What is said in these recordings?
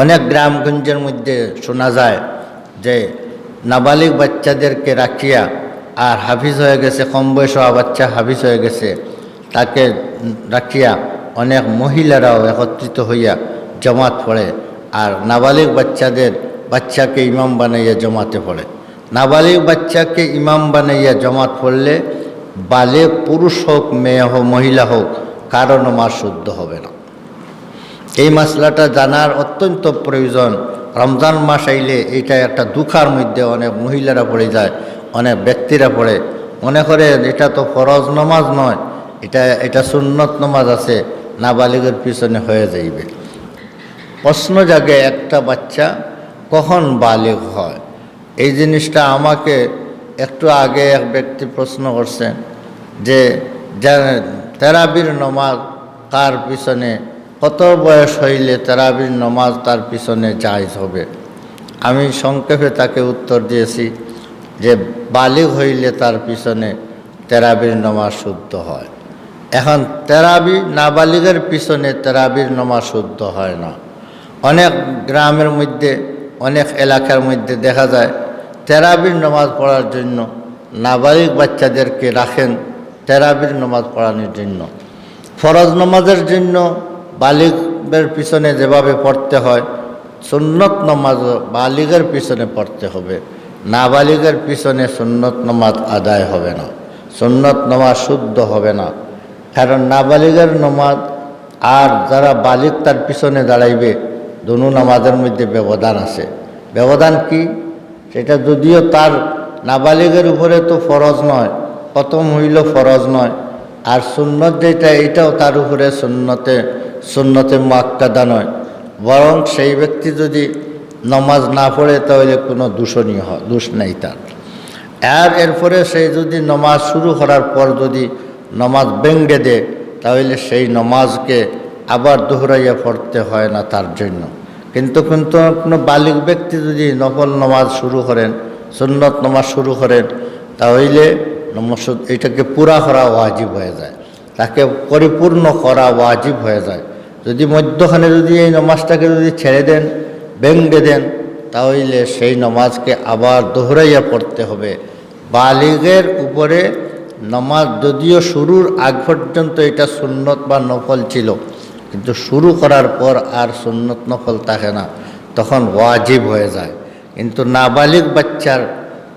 অনেক গ্রামগঞ্জের মধ্যে শোনা যায় যে নাবালিক বাচ্চাদেরকে রাখিয়া আর হাফিজ হয়ে গেছে, কম বয়স হওয়া বাচ্চা হাফিজ হয়ে গেছে, তাকে রাখিয়া অনেক মহিলারাও একত্রিত হইয়া জমাত পড়ে আর নাবালিক বাচ্চাদের, বাচ্চাকে ইমাম বানাইয়া জমাতে পড়ে। নাবালিক বাচ্চাকে ইমাম বানাইয়া জমাত পড়লে বালে পুরুষ হোক, মেয়ে হোক, মহিলা হোক, কারও নমাজ শুদ্ধ হবে না। এই মশলাটা জানার অত্যন্ত প্রয়োজন। রমজান মাস আইলে এইটা একটা দুঃখার মধ্যে অনেক মহিলারা পড়ে যায়, অনেক ব্যক্তিরা পড়ে। মনে করে এটা তো ফরজ নমাজ নয়, এটা এটা সুন্নত নমাজ আছে, নাবালিগের পিছনে হয়ে যাইবে। প্রশ্ন জাগে একটা বাচ্চা কখন বালিগ হয়? এই জিনিসটা আমাকে একটু আগে এক ব্যক্তি প্রশ্ন করছেন যে তেরাবির নমাজ তার পিছনে কত বয়স হইলে তেরাবির নমাজ তার পিছনে জায়জ হবে? আমি সংক্ষেপে তাকে উত্তর দিয়েছি যে, বালিগ হইলে তার পিছনে তেরাবির নমাজ শুদ্ধ হয়। এখন তেরাবি নাবালিগের পিছনে তেরাবির নমাজ শুদ্ধ হয় না। অনেক গ্রামের মধ্যে, অনেক এলাকার মধ্যে দেখা যায়, তেরাবির নমাজ পড়ার জন্য নাবালিগ বাচ্চাদেরকে রাখেন তেরাবির নমাজ পড়ানোর জন্য। ফরজ নমাজের জন্য বালিগের পিছনে যেভাবে পড়তে হয়, সুন্নত নমাজও বালিগের পিছনে পড়তে হবে। নাবালিগের পিছনে সুন্নত নমাজ আদায় হবে না। সুন্নত নমাজ শুদ্ধ হবে না। কারণ নাবালিগের নমাজ আর যারা বালিক তার পিছনে দাঁড়াইবে, দুনু নামাজের মধ্যে ব্যবধান আছে। ব্যবধান কি? সেটা যদিও তার নাবালিগের উপরে তো ফরজ নয়, প্রথম হইল ফরজ নয়। আর সুন্নত যেটা, এটাও তার উপরে সুন্নতে সুন্নতে মাক্কাদা নয়। বরং সেই ব্যক্তি যদি নমাজ না পড়ে, তাহলে কোনো দূষণীয় হয়, দোষ নেই তার। আর এরপরে সে যদি নমাজ শুরু করার পর যদি নমাজ ব্যঙ্গে দেয়, তাহলে সেই নমাজকে আবার দোহরাইয়া পড়তে হয় না তার জন্য। কিন্তু কিন্তু কোনো বালিক ব্যক্তি যদি নফল নমাজ শুরু করেন, সুন্নত নমাজ শুরু করেন, তাহলে নমাজ এটাকে পুরা করা ওয়াজিব হয়ে যায়। তাকে পরিপূর্ণ করা ওয়াজিব হয়ে যায়। যদি মধ্যখানে যদি এই নমাজটাকে যদি ছেড়ে দেন ব্যঙ্গে দেন, তাহলে সেই নমাজকে আবার দোহরাইয়া পড়তে হবে। বালিগের উপরে নমাজ যদিও শুরুর আগ পর্যন্ত এটা সুন্নত বা নফল ছিল, কিন্তু শুরু করার পর আর সুন্নত নফল থাকে না, তখন ওয়াজিব হয়ে যায়। কিন্তু নাবালিগ বাচ্চার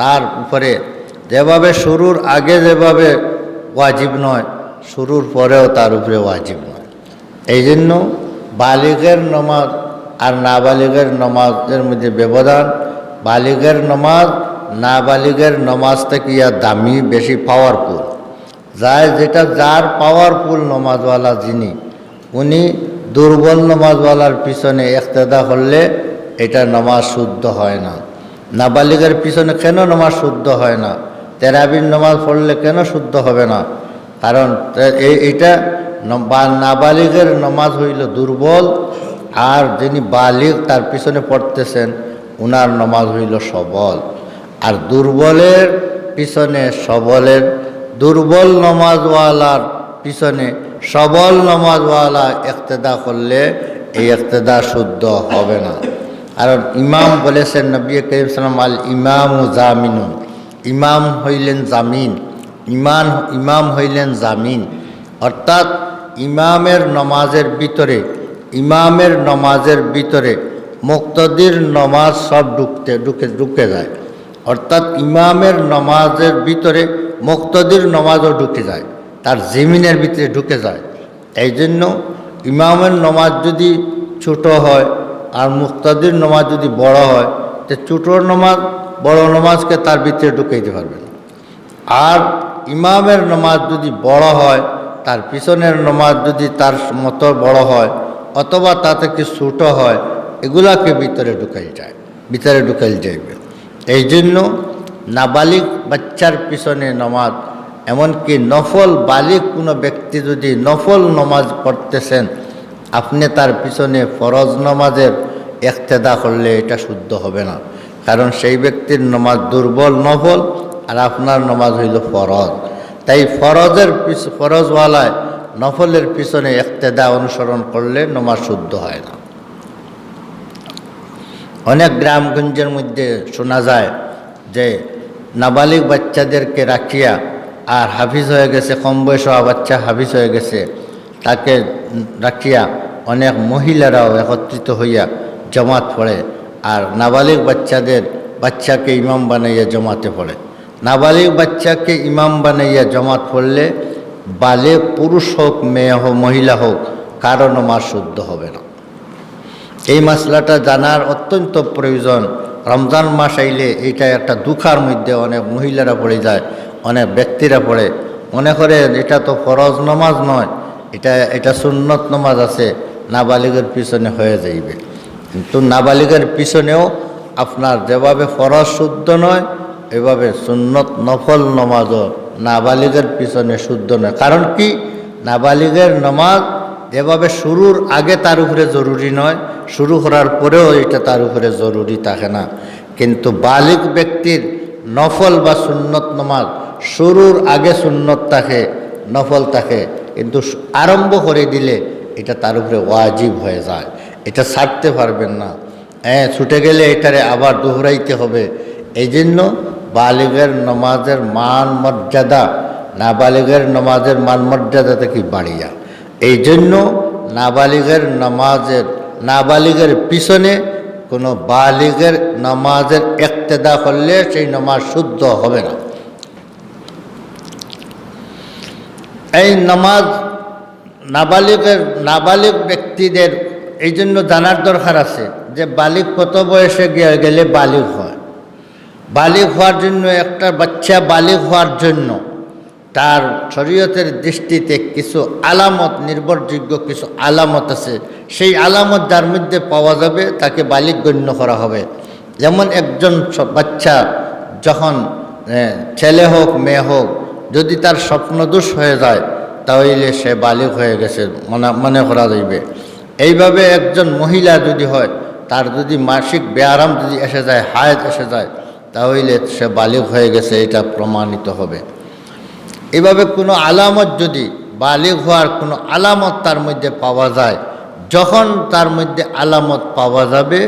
তার উপরে যেভাবে শুরুর আগে যেভাবে ওয়াজিব নয়, শুরুর পরেও তার উপরে ওয়াজিব নয়। এই জন্য বালিগের নমাজ আর নাবালিগের নমাজের মধ্যে ব্যবধান, বালিগের নমাজ, নাবালিগের নমাজ থেকে ইয়া দামি, বেশি পাওয়ারফুল যায় যেটা যার পাওয়ারফুল নমাজওয়ালা যিনি, উনি দুর্বল নমাজওয়ালার পিছনে একতেদা করলে এটা নমাজ শুদ্ধ হয় না। নাবালিগের পিছনে কেন নমাজ শুদ্ধ হয় না? তেরাবির নমাজ পড়লে কেন শুদ্ধ হবে না? কারণ তে- এই এটা নাবালিগের নমাজ হইল দুর্বল, আর যিনি বালিগ তার পিছনে পড়তেছেন, উনার নমাজ হইল সবল। আর দুর্বলের পিছনে সবলের, দুর্বল নমাজওয়ালার পিছনে সবল নমাজওয়ালা একতেদা করলে এই একতেদা শুদ্ধ হবে না। কারণ ইমাম বলেছেন, নবী করিম সালাম আল ইমাম জামিনুন। ইমাম হইলেন জামিন, ইমান, ইমাম হইলেন জামিন। অর্থাৎ ইমামের নমাজের ভিতরে, ইমামের নমাজের ভিতরে মুক্তদির নমাজ সব ঢুকতে, ঢুকে ঢুকে যায়। অর্থাৎ ইমামের নমাজের ভিতরে মুক্তদির নমাজও ঢুকে যায়, তার জমিনের ভিতরে ঢুকে যায়। এই জন্য ইমামের নমাজ যদি ছোট হয় আর মুক্তাদির নমাজ যদি বড় হয়, তো ছোটোর নমাজ বড় নমাজকে তার ভিতরে ঢুকাইতে পারবে না আর ইমামের নমাজ যদি বড় হয়, তার পিছনের নমাজ যদি তার মতো বড় হয়, অথবা তা থেকে ছোট হয়, এগুলাকে ভিতরে ঢুকাই যায়, ভিতরে ঢুকাই যাইবে। এই জন্য নাবালিক বাচ্চার পিছনে নমাজ, এমনকি নফল বালিক কোনো ব্যক্তি যদি নফল নমাজ পড়তেছেন, আপনি তার পিছনে ফরজ নমাজের একতেদা করলে এটা শুদ্ধ হবে না। কারণ সেই ব্যক্তির নমাজ দুর্বল, নফল, আর আপনার নমাজ হইল ফরজ। তাই ফরজের পিছ, ফরজওয়ালায় নফলের পিছনে একতেদা অনুসরণ করলে নমাজ শুদ্ধ হয় না। অনেক গ্রামগঞ্জের মধ্যে শোনা যায় যে নাবালিগ বাচ্চাদেরকে রাখিয়া আর হাফিজ হয়ে গেছে, কম বয়স হওয়া বাচ্চা হাফিজ হয়ে গেছে, তাকে রাখিয়া অনেক মহিলারাও একত্রিত হইয়া জমাত পড়ে। আর নাবালিগ বাচ্চাদের, বাচ্চাকে ইমাম বানাইয়া জমাতে পড়ে। নাবালিগ বাচ্চাকে ইমাম বানাইয়া জমাত পড়লে বালে পুরুষ হোক, মেয়ে হোক, মহিলা হোক, কারও নমাজ শুদ্ধ হবে না। এই মশলাটা জানার অত্যন্ত প্রয়োজন। রমজান মাস আইলে এইটা একটা দুঃখার মধ্যে অনেক মহিলারা পড়ে যায়, অনেক ব্যক্তিরা পড়ে। মনে করে এটা তো ফরজ নমাজ নয়, এটা এটা সুন্নত নমাজ আছে, নাবালিগের পিছনে হয়ে যাইবে। কিন্তু নাবালিগের পিছনেও আপনার যেভাবে ফরজ শুদ্ধ নয়, এভাবে সুন্নত নফল নমাজও নাবালিগের পিছনে শুদ্ধ নয়। কারণ কি? নাবালিগের নমাজ যেভাবে শুরুর আগে তার উপরে জরুরি নয়, শুরু করার পরেও এটা তার উপরে জরুরি থাকে না। কিন্তু বালিক ব্যক্তির নফল বা সুন্নত নমাজ শুরুর আগে সুন্নত থাকে, নফল থাকে, কিন্তু আরম্ভ করে দিলে এটা তার উপরে ওয়াজিব হয়ে যায়। এটা ছাড়তে পারবেন না। হ্যাঁ ছুটে গেলে এটারে আবার দোহরাইতে হবে। এই জন্য বালিগের নমাজের মান মর্যাদা, নাবালিগের নমাজের মান মর্যাদা থেকে বাড়িয়া। এই জন্য নাবালিগের নামাজের, নাবালিগের পিছনে কোনো বালিগের নামাজের একতেদা করলে সেই নামাজ শুদ্ধ হবে না। এই নামাজ নাবালিগের, নাবালিগ ব্যক্তিদের এই জন্য জানার দরকার আছে যে বালিক কত বয়সে গেলে বালিক হয়? বালিক হওয়ার জন্য একটা বাচ্চা বালিক হওয়ার জন্য তার শরীয়তের দৃষ্টিতে কিছু আলামত, নির্ভরযোগ্য কিছু আলামত আছে। সেই আলামত যার মধ্যে পাওয়া যাবে তাকে বালিক গণ্য করা হবে। যেমন একজন বাচ্চা যখন ছেলে হোক, মেয়ে হোক, যদি তার স্বপ্নদোষ হয়ে যায়, তাহলে সে বালিক হয়ে গেছে মনে মনে করা যাইবে। এইভাবে একজন মহিলা যদি হয়, তার যদি মাসিক ব্যায়াম যদি এসে যায়, হায়াত এসে যায়, তাহলে সে বালিক হয়ে গেছে, এটা প্রমাণিত হবে। এভাবে কোনো আলামত যদি বালিগ হওয়ার কোনো আলামত তার মধ্যে পাওয়া যায়, যখন তার মধ্যে আলামত পাওয়া যাবে,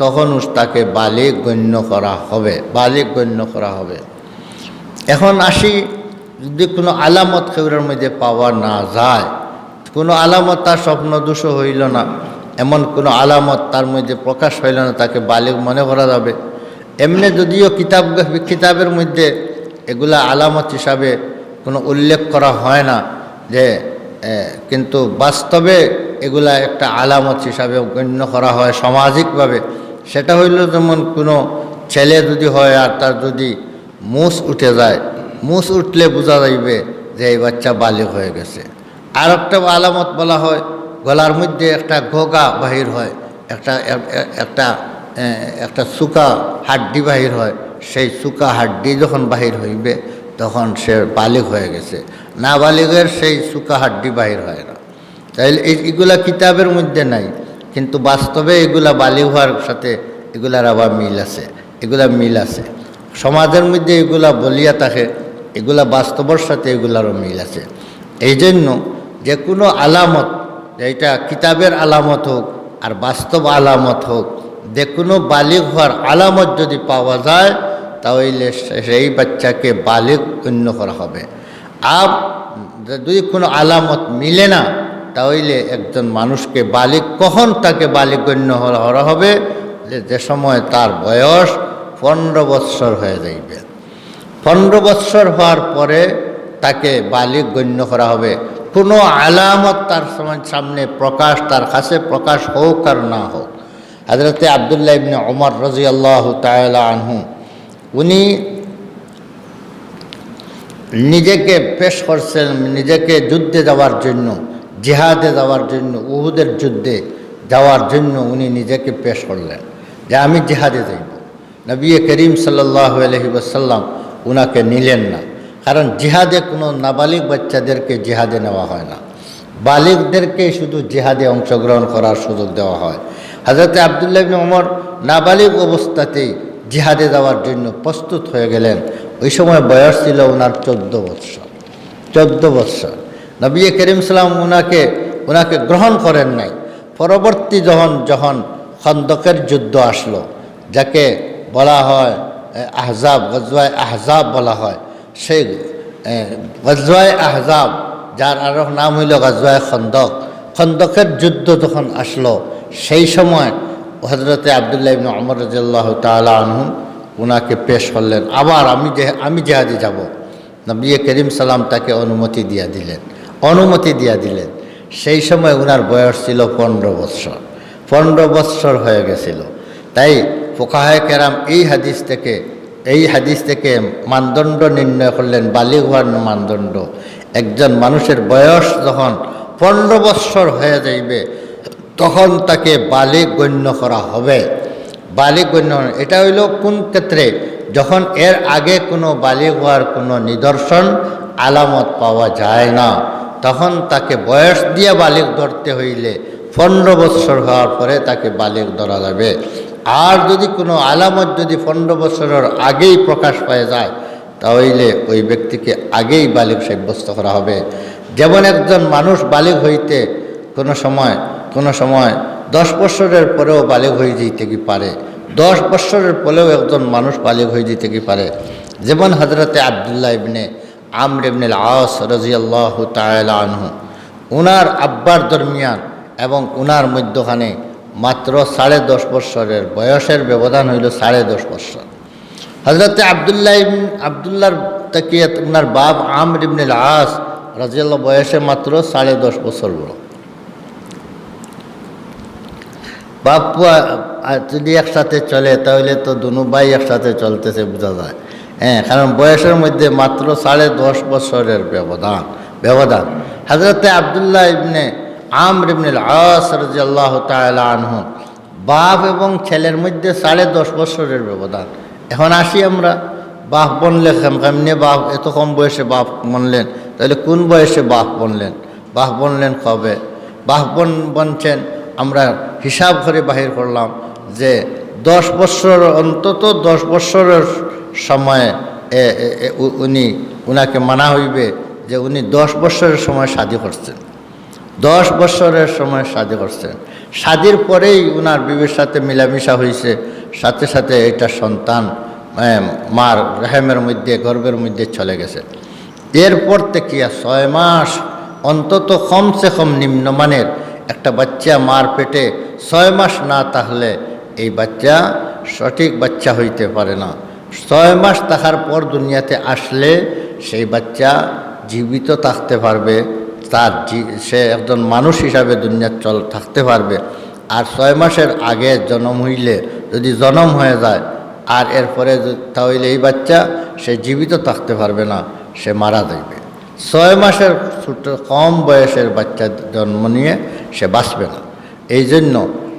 তখন তাকে বালিগ গণ্য করা হবে, বালিগ গণ্য করা হবে। এখন আসি, যদি কোনো আলামত খেউরের মধ্যে পাওয়া না যায় কোনো আলামত তার স্বপ্ন দোষ হইল না। এমন কোনো আলামত তার মধ্যে প্রকাশ হইল না, তাকে বালিগ মনে করা যাবে। এমনি যদিও কিতাব, কিতাবের মধ্যে এগুলা আলামত হিসাবে কোনো উল্লেখ করা হয় না যে কিন্তু বাস্তবে এগুলা একটা আলামত হিসাবে গণ্য করা হয় সামাজিকভাবে। সেটা হইল যেমন কোনো ছেলে যদি হয় আর তার যদি মুস উঠে যায়, মুস উঠলে বোঝা যাইবে যে এই বাচ্চা বালিক হয়ে গেছে। আর একটা আলামত বলা হয়, গলার মধ্যে একটা ঘোগা বাহির হয়, একটা একটা একটা সুকা হাড্ডি বাহির হয়। সেই সুকা হাড্ডি যখন বাহির হইবে, তখন সে বালিক হয়ে গেছে। না বালিকের সেই সুকা হাড্ডি বাহির হয় না। তাইলে এগুলা কিতাবের মধ্যে নাই, কিন্তু বাস্তবে এগুলা বালিক হওয়ার সাথে এগুলার আবার মিল আছে, এগুলা মিল আছে। সমাজের মধ্যে এগুলা বলিয়া থাকে, এগুলা বাস্তবর সাথে এগুলারও মিল আছে। এই জন্য যে কোনো আলামত এইটা কিতাবের আলামত হোক আর বাস্তব আলামত হোক যে কোনো বালিক হওয়ার আলামত যদি পাওয়া যায়, তাহলে সেই বাচ্চাকে বালিক গণ্য করা হবে। আর যদি কোনো আলামত মিলে না, তাহলে একজন মানুষকে বালিক কখন তাকে বালিক গণ্য করা হবে? যে যে সময় তার বয়স পনেরো বৎসর হয়ে যাইবে। পনেরো বৎসর হওয়ার পরে তাকে বালিক গণ্য করা হবে। কোনো আলামত তার সামনে প্রকাশ, তার কাছে প্রকাশ হোক আর না হোক। হজরতে আবদুল্লাহ ইবনে ওমর রাজি আল্লাহ আনহু, উনি নিজেকে পেশ করছেন নিজেকে যুদ্ধে যাওয়ার জন্য, জিহাদে যাওয়ার জন্য, উহুদের যুদ্ধে যাওয়ার জন্য উনি নিজেকে পেশ করলেন যে আমি জিহাদে যাইব। নবী করিম সাল্লাহ আলহি ওসাল্লাম উনাকে নিলেন না। কারণ জিহাদে কোনো নাবালিক বাচ্চাদেরকে জিহাদে নেওয়া হয় না। বালিকদেরকে শুধু জিহাদে অংশগ্রহণ করার সুযোগ দেওয়া হয়। হাজরতে আবদুল্লাহ ওমর নাবালিক অবস্থাতেই জিহাদে যাওয়ার জন্য প্রস্তুত হয়ে গেলেন। ওই সময় বয়স ছিল ওনার চোদ্দ বৎসর। চোদ্দ বৎসর। নবী করিম সালাম ওনাকে ওনাকে গ্রহণ করেন নাই। পরবর্তী যখন যখন খন্দকের যুদ্ধ আসলো, যাকে বলা হয়, আহজাব, গজওয়ায় আহজাব বলা হয় সেই গজওয়ায় আহজাব, যার আরও নাম হইল গজওয়ায় খন্দক। খন্দকের যুদ্ধ যখন আসলো, সেই সময় হজরতে আবদুল্লাহ ইবনে অমর রাজিয়াল্লাহ তালা ওনাকে পেশ করলেন। আবার আমি যে, আমি জেহাদে যাব। নবী করিম সালাম তাকে অনুমতি দিয়া দিলেন। অনুমতি দিয়া দিলেন। সেই সময় ওনার বয়স ছিল পনেরো বৎসর। পনেরো বৎসর হয়ে গেছিল। তাই ফোকাহায় কেরাম এই হাদিস থেকে এই হাদিস থেকে মানদণ্ড নির্ণয় করলেন, বালিগ হওয়ার মানদণ্ড। একজন মানুষের বয়স যখন পনেরো বৎসর হয়ে যাইবে, তখন তাকে বালিক গণ্য করা হবে। বালিক গণ্য, এটা হইল কোন ক্ষেত্রে? যখন এর আগে কোনো বালিক হওয়ার কোনো নিদর্শন, আলামত পাওয়া যায় না, তখন তাকে বয়স দিয়ে বালিক ধরতে হইলে পনেরো বৎসর হওয়ার পরে তাকে বালিক ধরা যাবে। আর যদি কোনো আলামত যদি পনেরো বছরের আগেই প্রকাশ পায় যায়, তাহলে ওই ব্যক্তিকে আগেই বালিক সাব্যস্ত করা হবে। যেমন একজন মানুষ বালিক হইতে কোনো সময় কোনো সময় দশ বৎসরের পরেও বালিক হয়ে যেতে কি পারে? দশ বৎসরের পরেও একজন মানুষ বালিক হয়ে যেতে কি পারে? যেমন হজরতে আবদুল্লাহ ইবনে আমর ইবনে আস রাজিয়াল্লাহ তাআলা আনহু, উনার আব্বার দরমিয়ান এবং উনার মধ্যখানে মাত্র সাড়ে দশ বৎসরের বয়সের ব্যবধান হইল সাড়ে দশ বৎসর। হজরতে আবদুল্লাহ ইবন, আবদুল্লাহর তাকিয়ে উনার বাপ আমর ইবনে আস রাজিয়াল্লাহ বয়সে মাত্র সাড়ে দশ বছর বড়। বাপ যদি একসাথে চলে, তাহলে তো দুনু ভাই একসাথে চলতেছে, বোঝা যায়। হ্যাঁ কারণ বয়সের মধ্যে মাত্র সাড়ে দশ বছরের ব্যবধান ব্যবধান। হজরতে আবদুল্লাহ ইবনে আমর ইবনে আস বাপ এবং ছেলের মধ্যে সাড়ে দশ বছরের ব্যবধান। এখন আসি আমরা, বাপ বনলে কেমনে বাপ? এত কম বয়সে বাপ বনলেন, তাহলে কোন বয়সে বাপ বনলেন? বাপ বনলেন কবে? বাপ বন বনছেন, আমরা হিসাব করে বাহির করলাম যে দশ বছর অন্তত দশ বছরের সময়ে উনি, উনাকে মানা হইবে যে উনি দশ বছরের সময় শাদি করছেন। দশ বছরের সময় শাদি করছেন শাদির পরেই উনার বিবির সাথে মিলামিশা হয়েছে সাথে সাথে এটা সন্তান মার রেহেমের মধ্যে, গর্বের মধ্যে চলে গেছে। এরপর থেকে ছয় মাস অন্তত কমসে কম নিম্নমানের একটা বাচ্চা মার পেটে ছয় মাস না তাহলে এই বাচ্চা সঠিক বাচ্চা হইতে পারে না। ছয় মাস তাহার পর দুনিয়াতে আসলে সেই বাচ্চা জীবিত থাকতে পারবে। তার সে একজন মানুষ হিসাবে দুনিয়া চল থাকতে পারবে। আর ছয় মাসের আগে জন্ম হইলে যদি জন্ম হয়ে যায়, আর এরপরে তাহলে এই বাচ্চা সে জীবিত থাকতে পারবে না, সে মারা যাইবে। ছয় মাসের ছোট, কম বয়সের বাচ্চা জন্ম নিয়ে সে বাঁচবে না। এই জন্য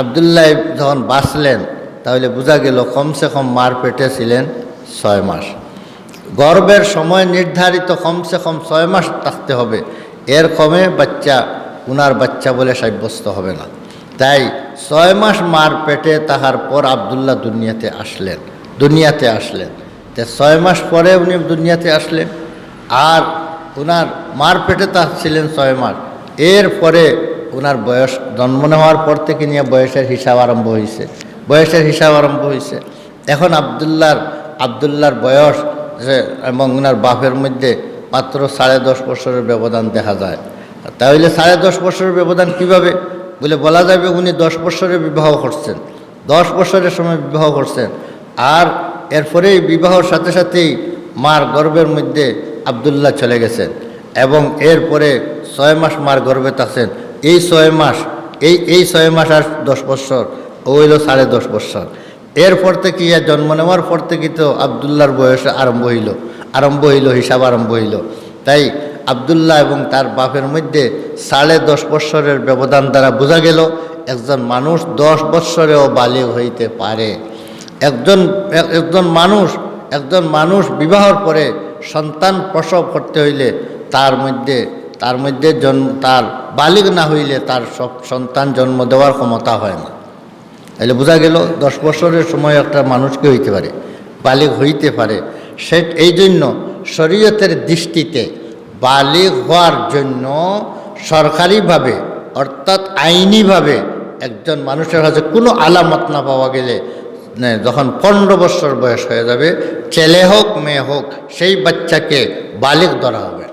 আবদুল্লাহ যখন বাঁচলেন, তাহলে বোঝা গেল কমসে কম মার পেটে ছিলেন ছয় মাস। গর্বের সময় নির্ধারিত কমসে কম ছয় মাস থাকতে হবে। এর কমে বাচ্চা উনার বাচ্চা বলে সাব্যস্ত হবে না। তাই ছয় মাস মার পেটে তাহার পর আবদুল্লাহ দুনিয়াতে আসলেন দুনিয়াতে আসলেন। তে ছয় মাস পরে উনি দুনিয়াতে আসলেন। আর উনার মার পেটে তা ছিলেন ছয় মাস। এর পরে ওনার বয়স, জন্ম নেওয়ার পর থেকে নিয়ে বয়সের হিসাব আরম্ভ হয়েছে বয়সের হিসাব আরম্ভ হয়েছে এখন আবদুল্লার আবদুল্লার বয়স এবং ওনার বাপের মধ্যে মাত্র সাড়ে দশ বছরের ব্যবধান দেখা যায়। তাহলে সাড়ে দশ বছরের ব্যবধান কীভাবে? বলে বলা যাবে উনি দশ বছরে বিবাহ করছেন। দশ বছরের সময় বিবাহ করছেন। আর এরপরেই বিবাহর সাথে সাথেই মার গর্বের মধ্যে আবদুল্লাহ চলে গেছেন এবং এরপরে ছয় মাস মার গর্ভে থাকছেন এই ছয় মাস, এই এই ছয় মাস আর দশ বছর, ও হইল সাড়ে দশ বছর। এরপর থেকে, জন্ম নেওয়ার পর থেকে তো আবদুল্লার বয়স আরম্ভ হইল। আরম্ভ হইল, হিসাব আরম্ভ হইল। তাই আবদুল্লাহ এবং তার বাপের মধ্যে সাড়ে দশ বৎসরের ব্যবধান দ্বারা বোঝা গেল, একজন মানুষ দশ বৎসরেও বালিগ হইতে পারে। একজন একজন মানুষ একজন মানুষ বিবাহর পরে সন্তান প্রসব করতে হইলে তার মধ্যে তার মধ্যে জন্ম তার বালিগ না হইলে তার সব সন্তান জন্ম দেওয়ার ক্ষমতা হয় না। তাহলে বোঝা গেল, দশ বছরের সময় একটা মানুষকে হইতে পারে, বালিগ হইতে পারে। সে এই জন্য শরীয়তের দৃষ্টিতে বালিগ হওয়ার জন্য সরকারিভাবে, অর্থাৎ আইনিভাবে একজন মানুষের কাছে কোনো আলামত না পাওয়া গেলে যখন পনেরো বছর বয়স হয়ে যাবে, ছেলে হোক, মেয়ে হোক, সেই বাচ্চাকে বালিক ধরা হবে।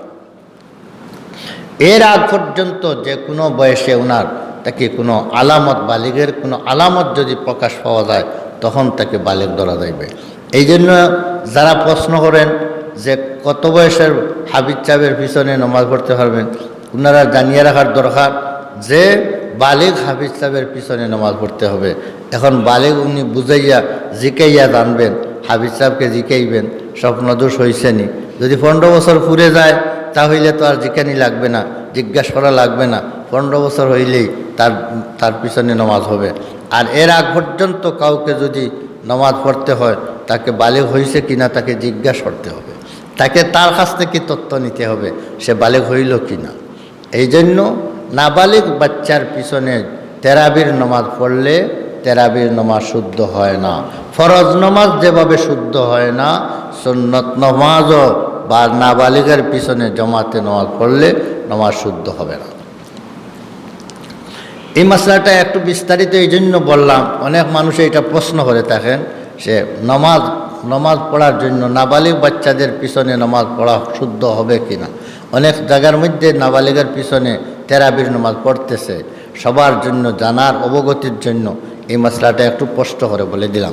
এর আগ পর্যন্ত যে কোনো বয়সে ওনার তাকে কোনো আলামত, বালিগের কোনো আলামত যদি প্রকাশ পাওয়া যায়, তখন তাকে বালিক ধরা যাইবে। এই জন্য যারা প্রশ্ন করেন যে কত বয়সের হাবিজ চাবের পিছনে নমাজ পড়তে পারবেন ওনারা জানিয়ে রাখার দরকার যে বালিক হাফিজ সাহেবের পিছনে নামাজ পড়তে হবে। এখন বালিক উনি বুঝাইয়া, জিকাইয়া জানবেন হাফিজ সাহেবকে জিকাইবেন স্বপ্নদোষ হয়েছে নি। যদি পনেরো বছর ফুরে যায়, তাহলে তো আর জিকানি লাগবে না, জিজ্ঞাসা করা লাগবে না। পনেরো বছর হইলেই তার তার পিছনে নামাজ হবে। আর এর আগ পর্যন্ত কাউকে যদি নামাজ পড়তে হয় তাকে বালিক হয়েছে কিনা তাকে জিজ্ঞাসা করতে হবে। তাকে তার কাছ থেকে তথ্য নিতে হবে, সে বালিক হইল কিনা। এই জন্য নাবালিক বাচ্চার পিছনে তেরাবির নমাজ পড়লে তেরাবির নমাজ শুদ্ধ হয় না। ফরজ নমাজ যেভাবে শুদ্ধ হয় না, সুন্নত নমাজও বা নাবালিকের পিছনে জমাতে নমাজ পড়লে নমাজ শুদ্ধ হবে না। এই মশলাটা একটু বিস্তারিত এই জন্য বললাম, অনেক মানুষ এটা প্রশ্ন করে থাকেন সে নমাজ নমাজ পড়ার জন্য নাবালিক বাচ্চাদের পিছনে নমাজ পড়া শুদ্ধ হবে কি না? অনেক জায়গার মধ্যে নাবালিকের পিছনে তেরাবির নমাজ পড়তেছে। সবার জন্য জানার অবগতির জন্য এই মশলাটা একটু স্পষ্ট করে বলে দিলাম।